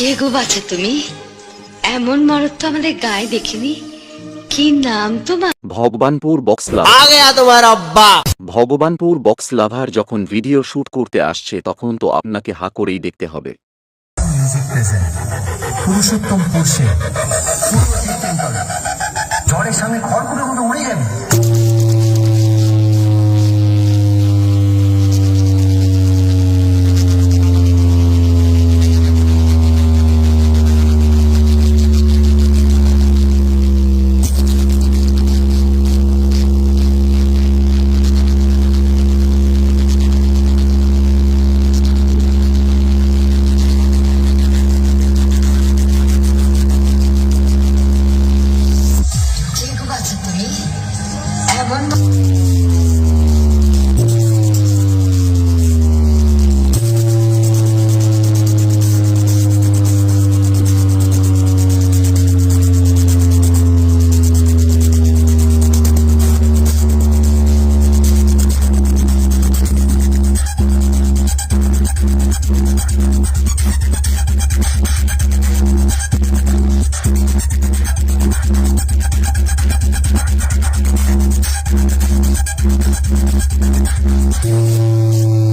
কে গো বাছা তুমি? এমন মরদ তো আমাদের গায়ে দেখিনি। কি নাম তোমার? ভগবানপুর বক্স তোমার আব্বা। ভগবানপুর বক্স লাভার যখন ভিডিও শুট করতে আসছে তখন তো আপনাকে হা করেই দেখতে হবে। পুরুষোত্তম পুরুষে জলের সামনে খড় one more. Thank you.